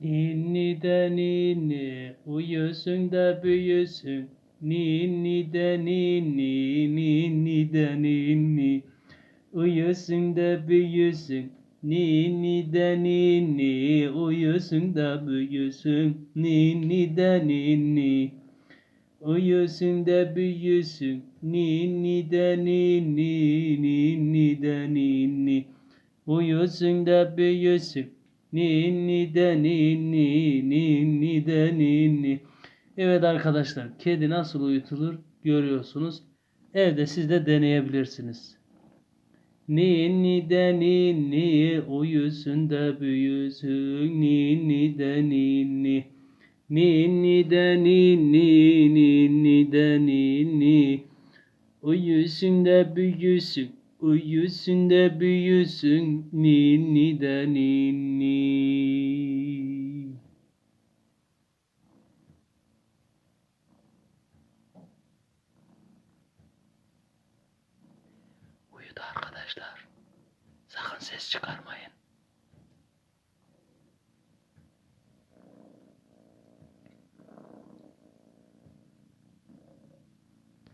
Ninni de ninni, uyusun da büyüsün. Ninni de ninni, ninni de ninni. Uyusun da büyüsün. Ninni de ninni, uyusun da büyüsün. Ninni de ninni. Uyusun da büyüsün. Ninni de ninni, ninni de ninni. Uyusun da büyüsün. Ninni de ninni, ninni de ninni. Evet arkadaşlar, kedi nasıl uyutulur görüyorsunuz. Evde siz de deneyebilirsiniz. Ninni de ninni, uyusun da büyüsün. Ninni de ninni. Ninni de ninni, ninni de ninni. Uyusun da büyüsün, uyusun da büyüsün, ninni de ninni. Uyudu arkadaşlar. Sakın ses çıkarmayın.